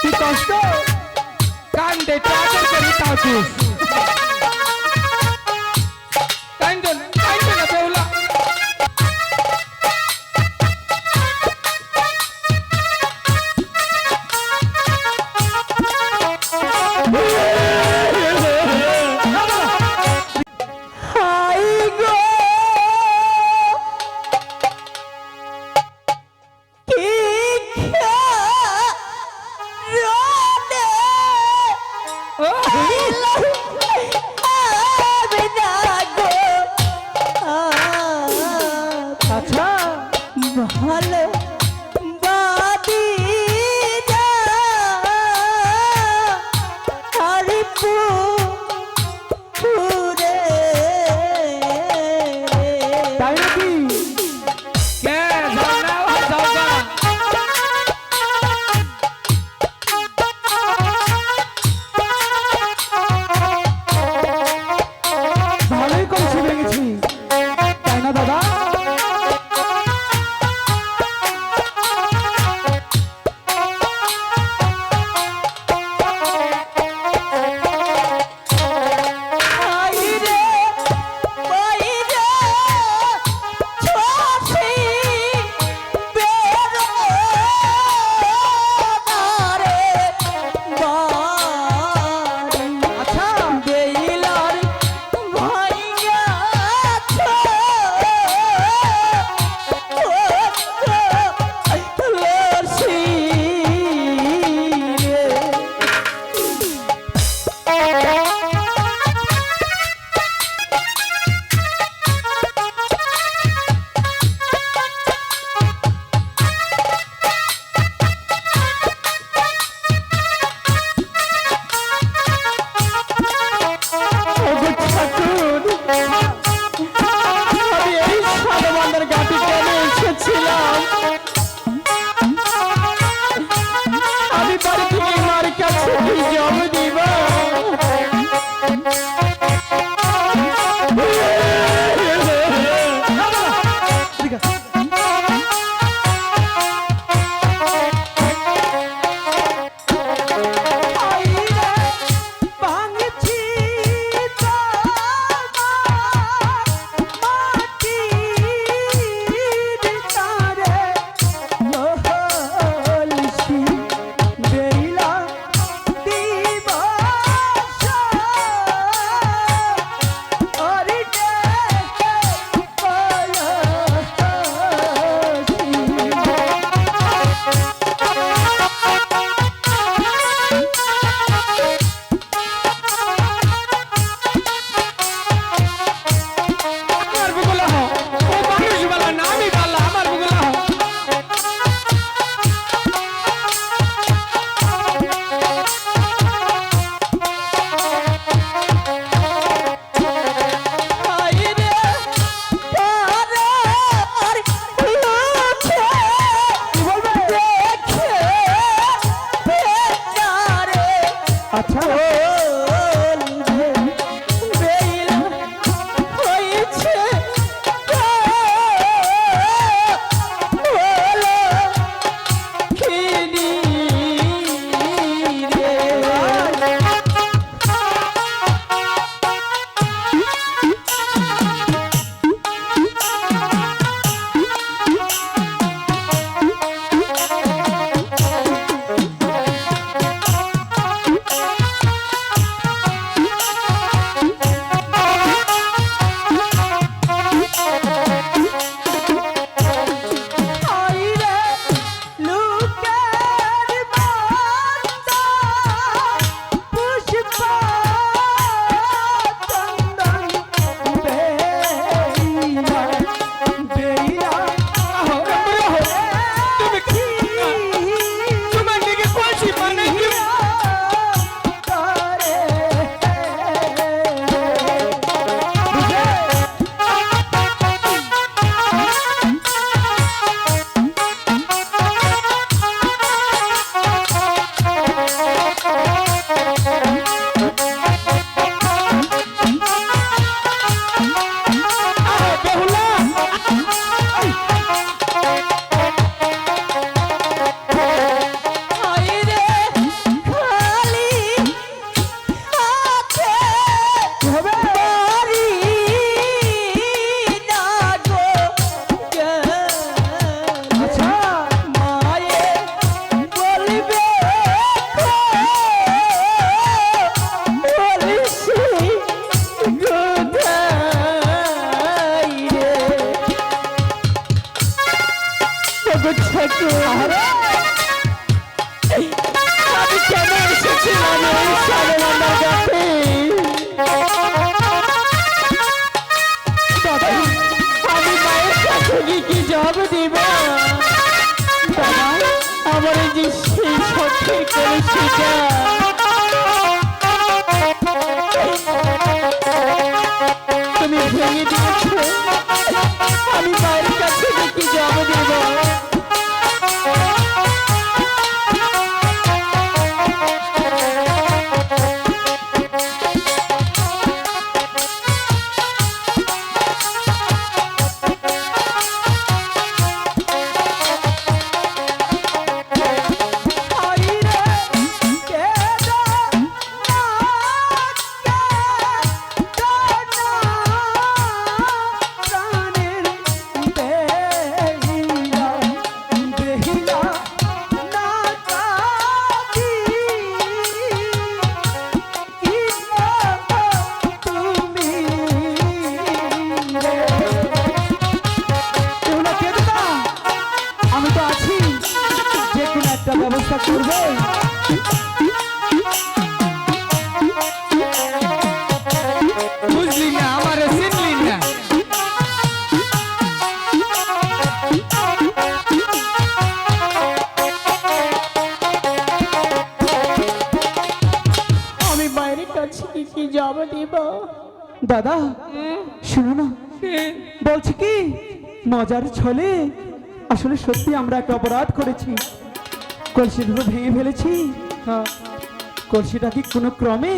কি কষ্ট? কান্দে চাদর করি তাকুস Bye. আমি কেন এসেছিলাম এই বুঝলি না আমারে চিনলি না আমি বাইরের কাছে দিব। দাদা শুনো না। বলছি কি মজার ছলে আসলে সত্যি আমরা একটা অপরাধ করেছি। কলসি দুটো ভেঙে ফেলেছি। কলসিটা কি কোনো ক্রমে